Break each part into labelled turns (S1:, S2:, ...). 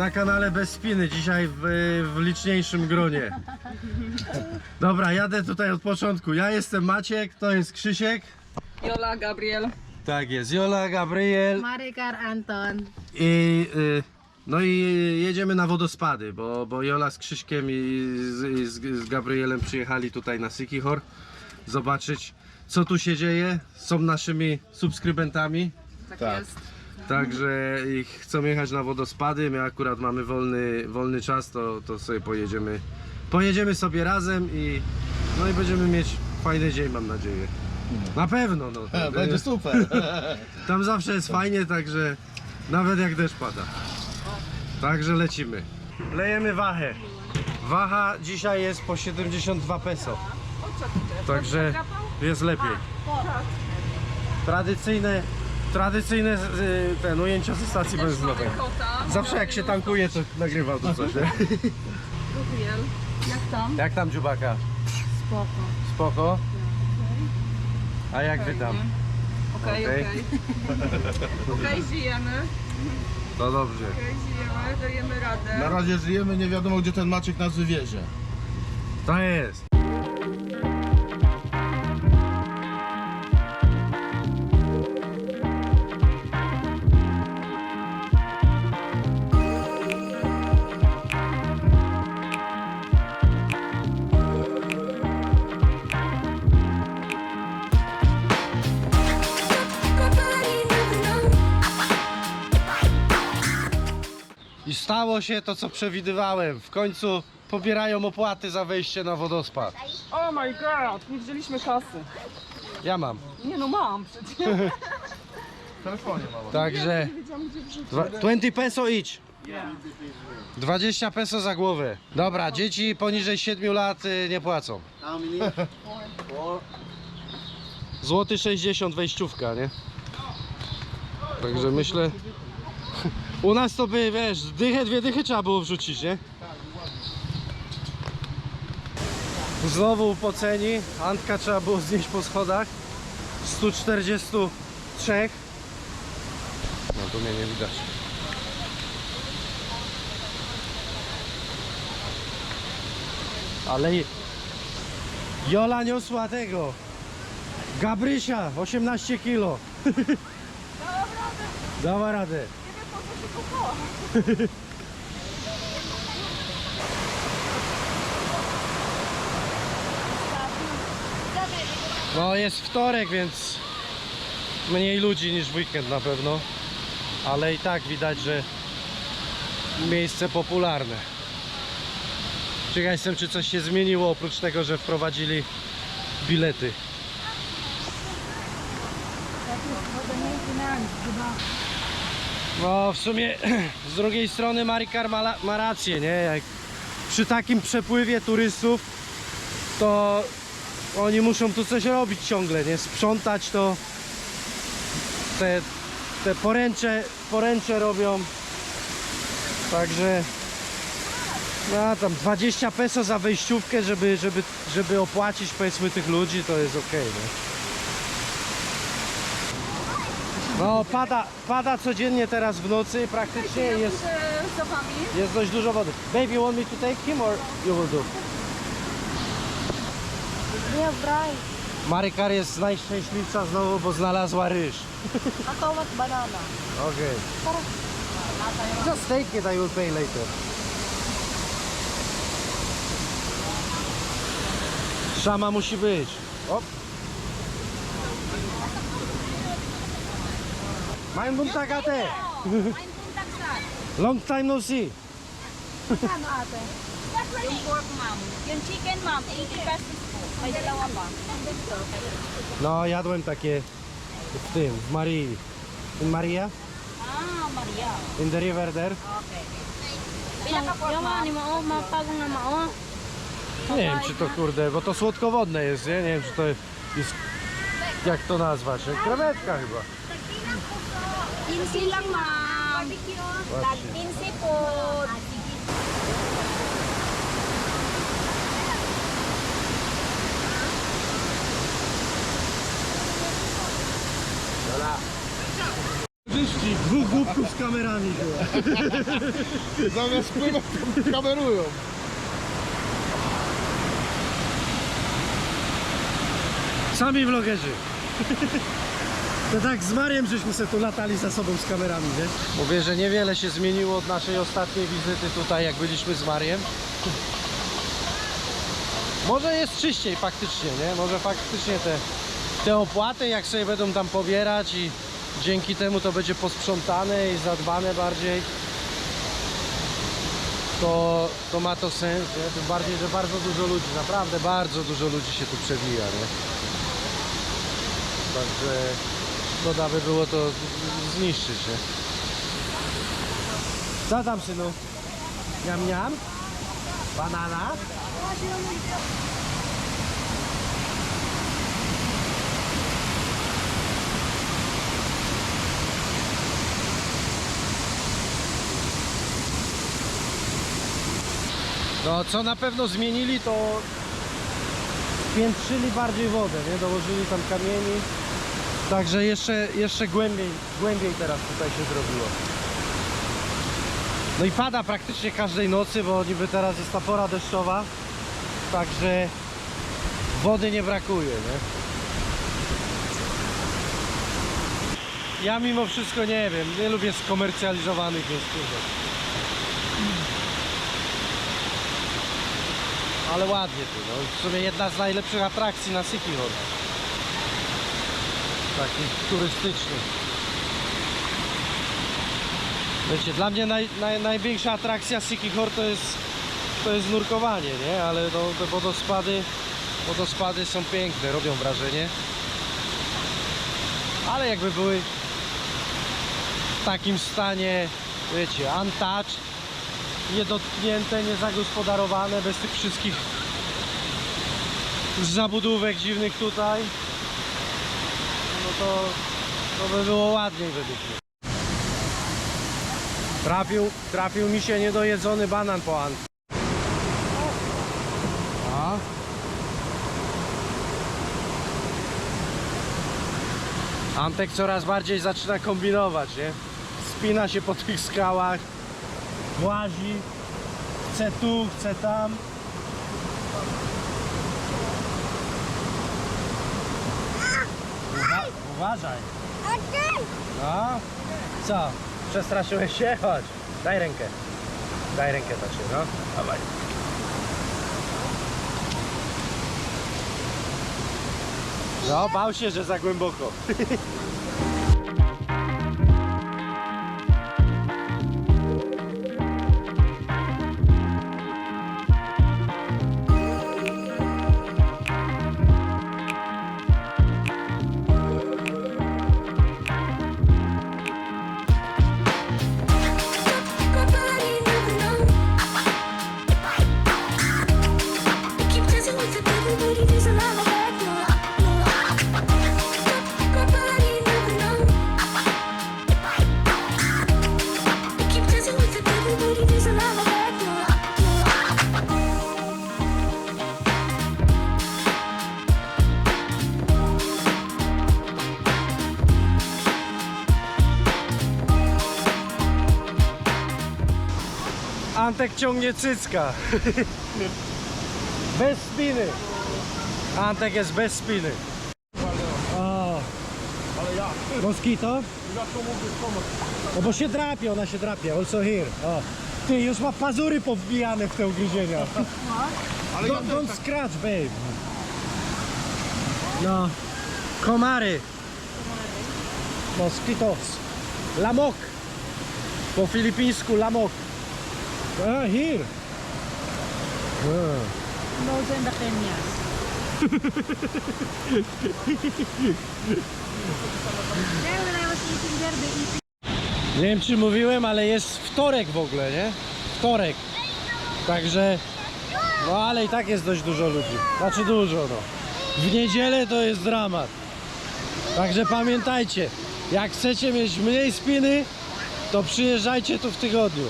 S1: na kanale Bez Spiny, dzisiaj w, w liczniejszym gronie. Dobra, jadę tutaj od początku. Ja jestem Maciek, to jest Krzysiek.
S2: Jola, Gabriel.
S1: Tak jest, Jola, Gabriel
S3: Marikar Anton.
S1: i... Y, no i jedziemy na wodospady, bo, bo Jola z Krzyśkiem i z, i z, z Gabrielem przyjechali tutaj na Sykichor zobaczyć co tu się dzieje. Są naszymi subskrybentami.
S2: Tak,
S4: Tak.
S2: jest.
S1: Także ich chcą jechać na wodospady, my akurat mamy wolny, wolny czas, to, to sobie pojedziemy. Pojedziemy sobie razem i no i będziemy mieć fajny dzień, mam nadzieję. Na pewno, no.
S4: Będzie super.
S1: Tam zawsze jest fajnie, także nawet jak deszcz pada. Także lecimy. Lejemy wachę. Waha dzisiaj jest po 72 peso. Także jest lepiej. Tradycyjne, tradycyjne y, ten ujęcia ze stacji benzynowej.
S2: Kota.
S1: Zawsze jak się tankuje, to nagrywam to coś, nie?
S2: Gabriel. Jak tam?
S1: Jak tam dziubaka?
S3: Spoko.
S1: Spoko? A jak wy tam?
S2: Okej,
S1: Okej.
S2: okej. Okej, żyjemy.
S1: To dobrze.
S2: Okej, żyjemy, dajemy radę.
S4: Na razie żyjemy, nie wiadomo gdzie ten Maciek nas wywiezie.
S1: To jest. Stało się to, co przewidywałem. W końcu pobierają opłaty za wejście na wodospad.
S2: Oh my god, nie wzięliśmy kasy.
S1: Ja mam.
S2: Nie no mam przecież.
S4: W telefonie mama.
S1: Także dwa- 20 peso idź. 20 peso za głowę. Dobra, dzieci poniżej 7 lat y, nie płacą. Złoty 60 wejściówka, nie? Także myślę. U nas to by, wiesz, dychę, dwie dychy trzeba było wrzucić, nie? Znowu po ceni. Antka trzeba było znieść po schodach. 143. No tu mnie nie widać. Ale Jola niosła tego. Gabrysia, 18 kilo. Dała radę. No jest wtorek, więc mniej ludzi niż w weekend na pewno. Ale i tak widać, że miejsce popularne. Ciekaw jestem, czy coś się zmieniło oprócz tego, że wprowadzili bilety. No w sumie z drugiej strony Marikar ma, ma rację, nie? Jak przy takim przepływie turystów to oni muszą tu coś robić ciągle, nie? Sprzątać to te, te poręcze, poręcze robią także no tam 20 peso za wejściówkę, żeby, żeby, żeby opłacić powiedzmy tych ludzi to jest ok, nie? No pada, pada codziennie teraz w nocy praktycznie jest,
S2: Że za wami.
S1: jest dość dużo wody. Baby, you want me to take him or you will do?
S3: Nie, braj.
S1: Marykar jest najszczęśliwsza znowu, bo znalazła ryż.
S3: A to was banana.
S1: Okay. Just take it, I will pay later. Szama musi być. Op. Main buntakate. Long time no see.
S3: Ano ate?
S5: Yung pork, ma'am. Yung chicken, ma'am, 80 pesos po. May dalawa pa.
S1: No, jadłem takie w tym, w Marii. In Maria?
S5: Ah, Maria.
S1: In the river there?
S5: Okay. Pinaka-pork, ma'am.
S3: mao, mapagong na mao.
S1: Nie wiem czy to kurde, bo to słodkowodne jest, nie? Nie wiem czy to jest, jak to nazwać, krewetka chyba.
S5: Pinsi lang, ma'am.
S1: Patrzcie.
S5: Pinsi po.
S1: statków z kamerami chyba.
S4: Zamiast pływać, kamerują.
S1: Sami vlogerzy. To tak z Mariem żeśmy se tu latali za sobą z kamerami, nie? Mówię, że niewiele się zmieniło od naszej ostatniej wizyty tutaj, jak byliśmy z Mariem. Może jest czyściej faktycznie, nie? Może faktycznie te, te opłaty, jak sobie będą tam pobierać i dzięki temu to będzie posprzątane i zadbane bardziej, to, to ma to sens, nie? Tym bardziej, że bardzo dużo ludzi, naprawdę bardzo dużo ludzi się tu przewija, nie? Także szkoda by było to zniszczyć, nie? Co tam, synu? Niam, niam? Banana? No, co na pewno zmienili, to piętrzyli bardziej wodę, nie? Dołożyli tam kamieni. Także jeszcze, jeszcze głębiej, głębiej teraz tutaj się zrobiło. No i pada praktycznie każdej nocy, bo niby teraz jest ta pora deszczowa. Także wody nie brakuje, nie? Ja mimo wszystko nie wiem, nie lubię skomercjalizowanych miejscówek. Ale ładnie tu, no. W sumie jedna z najlepszych atrakcji na Sikihor. Takich turystycznych. Wiecie, dla mnie naj, naj, największa atrakcja Sikihor to jest, to jest nurkowanie, nie? Ale no, wodospady, wodospady są piękne, robią wrażenie. Ale jakby były w takim stanie, wiecie, untouched, niedotknięte, niezagospodarowane, bez tych wszystkich zabudówek dziwnych tutaj, no to, to by było ładniej według mnie. Trafił, trafił mi się niedojedzony banan po Ant. Antek coraz bardziej zaczyna kombinować, nie? Spina się po tych skałach, łazi, chce tu, chce tam. Uwa uważaj. No, co? Przestraszyłeś się? Chodź, daj rękę. Daj rękę do ciebie, no. Dawaj. No, bał się, że za głęboko. Antek ciągnie cycka. Bez spiny. Antek jest bez spiny. O,
S4: Ale ja,
S1: moskito?
S4: ja to mówię pomóc.
S1: No bo się drapie, ona się drapie. Also here. O. Ty, już ma pazury powbijane w te ugryzienia.
S4: Ale
S1: Don't, don't
S4: tak,
S1: scratch, babe. No. Komary. Mosquitos. Lamok. Po filipińsku lamok. A, here. A.
S5: Those in the Kenyas. there when I was eating there, they eat
S1: Nie wiem czy mówiłem, ale jest wtorek w ogóle, nie? Wtorek. Także, no ale i tak jest dość dużo ludzi. Znaczy dużo, no. W niedzielę to jest dramat. Także pamiętajcie, jak chcecie mieć mniej spiny, to przyjeżdżajcie tu w tygodniu.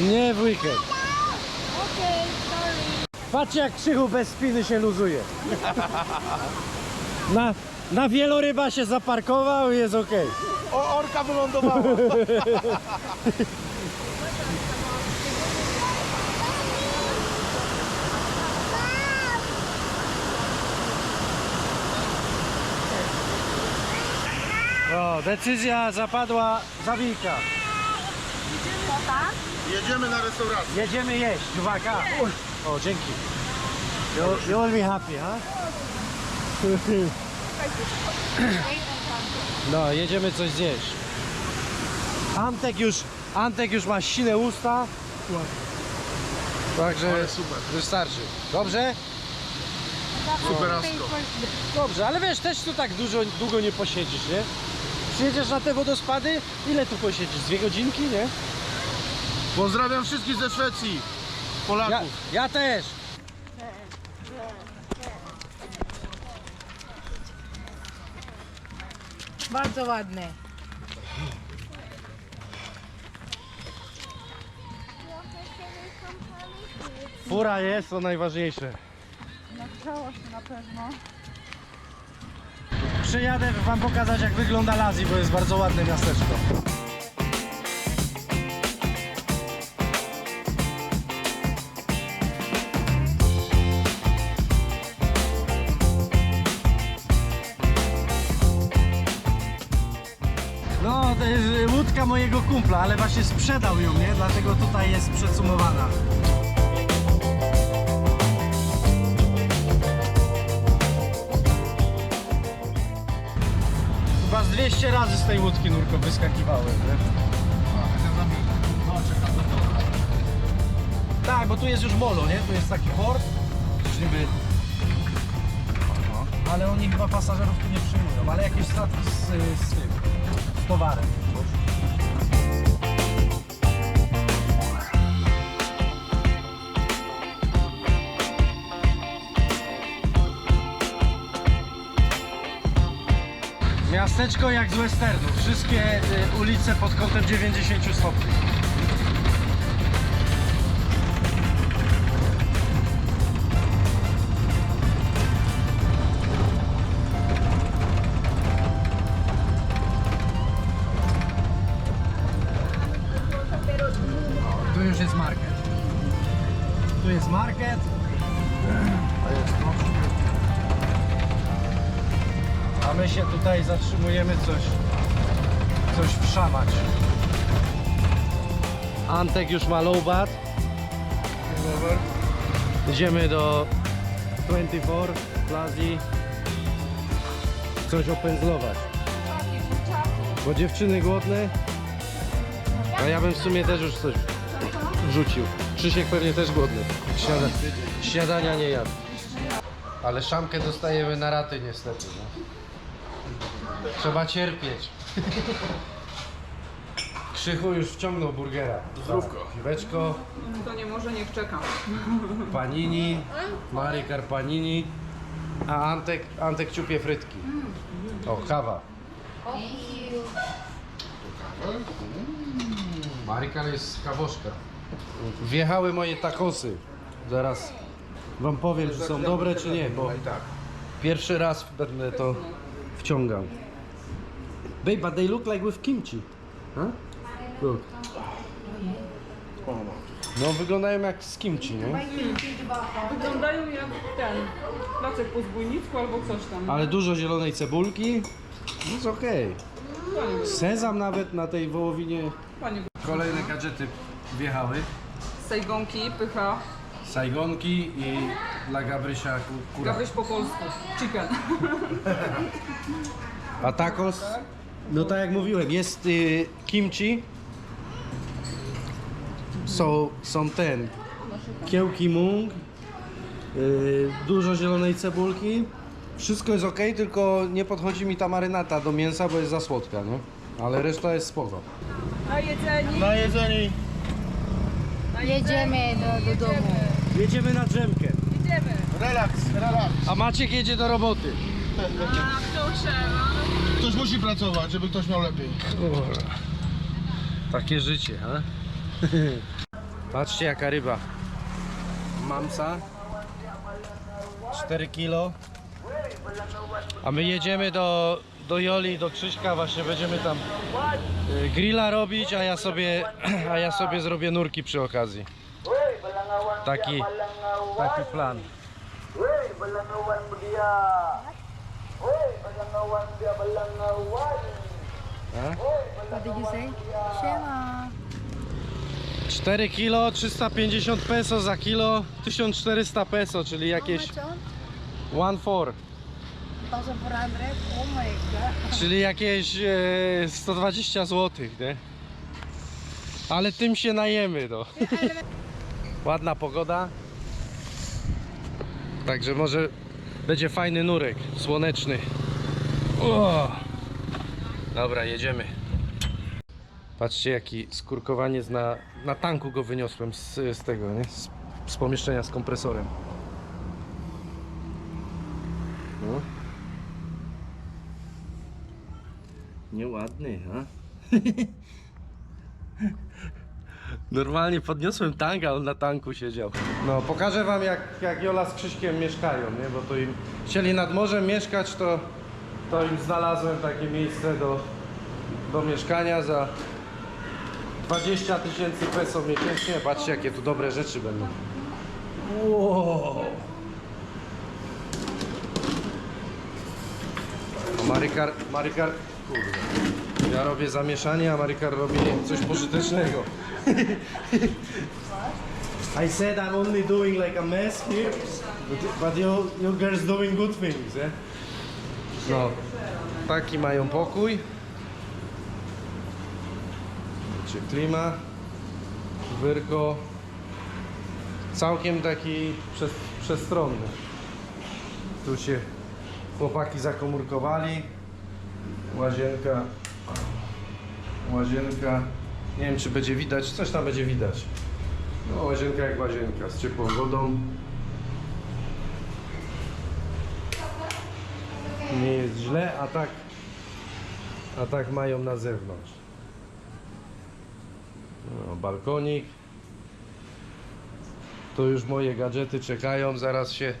S1: Nie w weekend.
S5: Okay, sorry.
S1: Patrzcie jak Krzychu bez spiny się luzuje. Na, Na wieloryba się zaparkował i jest ok.
S4: O, orka wylądowała.
S1: O, decyzja zapadła
S4: Jedziemy na restaurację.
S1: Jedziemy jeść, uwaga. O, dzięki. You, you will be happy, ha? No, jedziemy coś zjeść. Antek już, Antek już ma sine usta. Także
S4: Ale super.
S1: wystarczy. Dobrze?
S4: Superasko.
S1: Dobrze, ale wiesz, też tu tak dużo, długo nie posiedzisz, nie? Przyjedziesz na te wodospady, ile tu posiedzisz? Dwie godzinki, nie?
S4: Pozdrawiam wszystkich ze Szwecji.
S1: Ja,
S4: Polaków.
S1: ja też.
S3: Bardzo ładne.
S1: Fura jest, to najważniejsze.
S2: Nagrzało się na pewno.
S1: Przyjadę wam pokazać jak wygląda Lazji, bo jest bardzo ładne miasteczko. No, to jest łódka mojego kumpla, ale właśnie sprzedał ją, nie? Dlatego tutaj jest przesumowana. 200 razy z tej łódki nurko wyskakiwałem, nie? Tak, bo tu jest już molo, nie? Tu jest taki port, żeby... Ale oni chyba pasażerów tu nie przyjmują, ale jakieś statki z, z tym, z towarem. Miasteczko jak z westernu. Wszystkie y, ulice pod kątem 90 stopni. Zatrzymujemy coś, coś wszamać. Antek już ma low bat. Idziemy do 24 Plazi. Coś opędzlować. Bo dziewczyny głodne. A ja bym w sumie też już coś wrzucił. Krzysiek pewnie też głodny. Śniada śniadania nie jadł. Ale szamkę dostajemy na raty niestety. No. Trzeba cierpieć. Krzychu już wciągnął burgera.
S4: Zdrówko.
S1: Piweczko,
S2: To nie może, niech czeka.
S1: panini, Mari Carpanini, a Antek, Antek ciupie frytki. O, kawa. Marikar jest kawoszka. Wjechały moje takosy. Zaraz wam powiem, czy są dobre, czy nie, bo
S4: i tak.
S1: pierwszy raz będę to wciągał. Babe, but they look like with kimchi. Huh? Look. No wyglądają jak z kimchi, nie?
S2: Wyglądają jak ten placek po zbójnicku albo coś tam.
S1: Ale dużo zielonej cebulki. Jest okej. Sezam nawet na tej wołowinie.
S2: Panie,
S1: Kolejne gadżety wjechały.
S2: sejgonki, pycha,
S1: Sajgonki i dla Gabrysia ku- kura.
S2: gabryś po polsku, chicken.
S1: A tacos? No tak jak mówiłem, jest y, kimchi. Są, są ten. Kiełki mung. Y, dużo zielonej cebulki. Wszystko jest ok, tylko nie podchodzi mi ta marynata do mięsa, bo jest za słodka, nie? Ale reszta jest spoko.
S2: A jedzeni?
S4: Na jedzeni.
S3: Jedziemy do, do domu.
S1: Jedziemy na drzemkę.
S2: Idziemy.
S4: Relaks, relaks.
S1: A Maciek jedzie do roboty.
S2: A kto trzeba?
S4: Ktoś musi pracować, żeby ktoś miał lepiej.
S1: Takie życie, ha? Patrzcie jaka ryba. Mamsa. 4 kilo. A my jedziemy do, do Joli, do Krzyśka, właśnie będziemy tam y, grilla robić, a ja sobie, a ja sobie zrobię nurki przy okazji. Taki, taki plan.
S3: What did you say? Siema.
S1: 4 kilo, 350 peso za kilo, 1400 peso, czyli jakieś
S3: How much on?
S1: 1,4,
S3: 1,400? Oh my god.
S1: czyli jakieś e, 120 zł, nie? Ale tym się najemy, no. Ładna pogoda. Także może będzie fajny nurek, słoneczny. O! Dobra, jedziemy. Patrzcie jaki skurkowaniec na, na tanku go wyniosłem z, z tego, nie? Z, z pomieszczenia z kompresorem. No. Nieładny, ha? Normalnie podniosłem tank, a on na tanku siedział. No, pokażę wam jak, jak Jola z Krzyśkiem mieszkają, nie? Bo to im chcieli nad morzem mieszkać, to, to im znalazłem takie miejsce do, do mieszkania za 20 tysięcy peso miesięcznie. Patrzcie jakie tu dobre rzeczy będą. Wow. Marykar, Marykar, kurde. Ja robię zamieszanie, a Marykar robi coś pożytecznego. I said I'm only doing like a mess here, but, but you, you girls doing good things, eh? No, taki mają pokój. Wiecie, klima, wyrko, całkiem taki przez, przestronny. Tu się chłopaki zakomórkowali. Łazienka, łazienka. Nie wiem czy będzie widać, coś tam będzie widać. No, łazienka jak łazienka, z ciepłą wodą. Nie jest źle, a tak, a tak mają na zewnątrz. No, balkonik. To już moje gadżety czekają, zaraz się,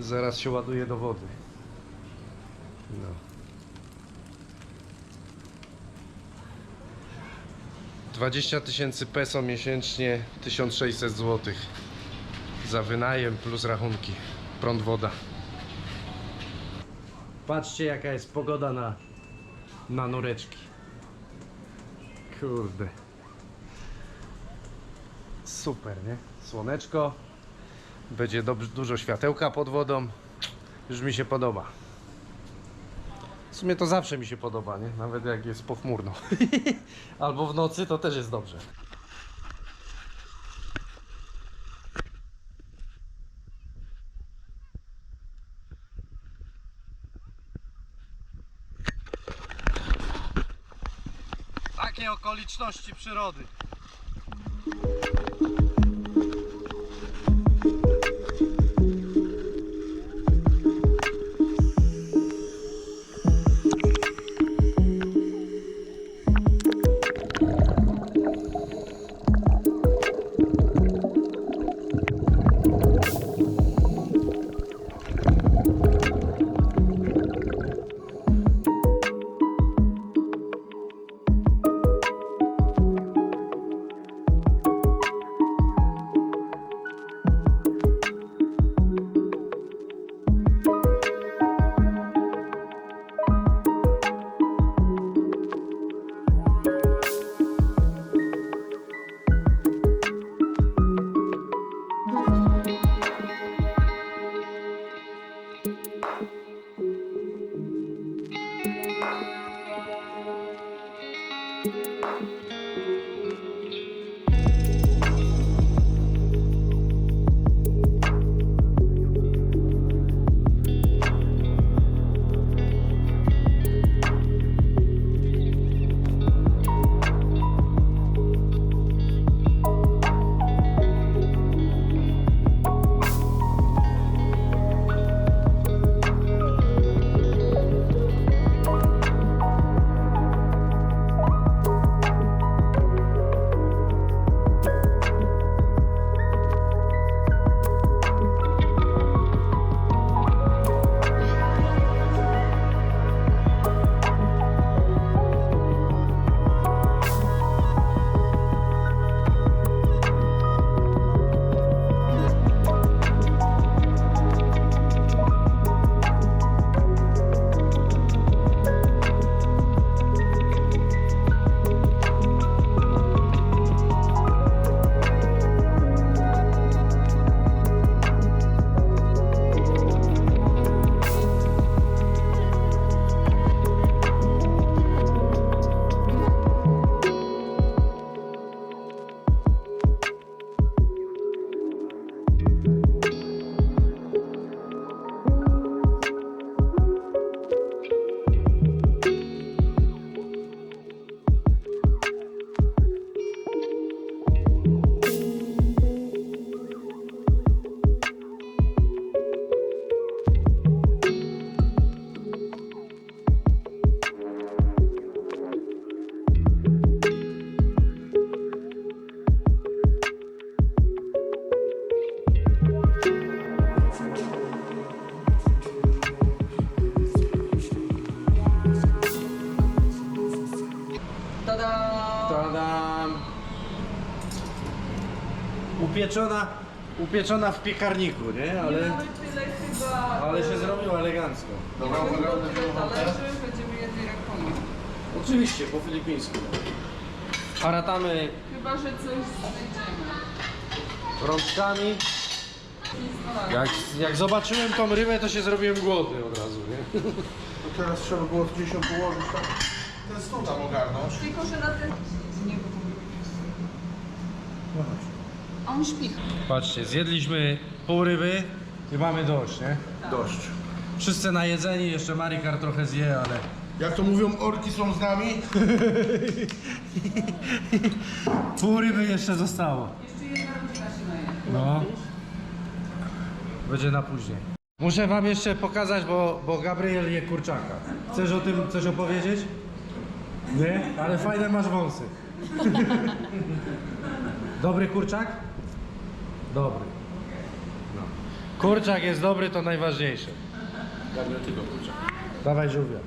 S1: zaraz się ładuje do wody. No. Dwadzieścia tysięcy peso miesięcznie, 1600 zł za wynajem plus rachunki, prąd, woda. Patrzcie jaka jest pogoda na, na nureczki. Kurde. Super, nie? Słoneczko. Będzie dobrze, dużo światełka pod wodą. Już mi się podoba. W sumie to zawsze mi się podoba, nie? Nawet jak jest pochmurno. Albo w nocy to też jest dobrze. Takie okoliczności przyrody. Upieczona, upieczona w piekarniku, nie? Ale,
S2: Mamy tyle chyba...
S1: ale się zrobiło elegancko.
S4: Dobra,
S2: Mamy
S4: uwaga,
S2: talerzy, będziemy jedli rękoma.
S1: Oczywiście, po filipińsku. Haratamy
S2: Chyba, że coś znajdziemy.
S1: rączkami. Jak, jak zobaczyłem tą rybę, to się zrobiłem głodny od razu, nie?
S4: To teraz trzeba było gdzieś ją położyć tak. Ten stół tam ogarnąć.
S2: Tylko, że na ten... Nie A on śpi.
S1: Patrzcie, zjedliśmy pół ryby i mamy dość, nie?
S4: Dość.
S1: Wszyscy najedzeni, jeszcze Marikar trochę zje, ale...
S4: Jak to mówią, orki są z nami.
S1: Pół ryby jeszcze zostało.
S2: Jeszcze jedna rodzina się naje.
S1: No. Będzie na później. Muszę wam jeszcze pokazać, bo, bo Gabriel je kurczaka. Chcesz o tym coś opowiedzieć? Nie? Ale fajne masz wąsy. Dobry kurczak? Dobry. No. Kurczak jest dobry, to najważniejsze. Gabriel, ty go kurczak. Dawaj żółwia.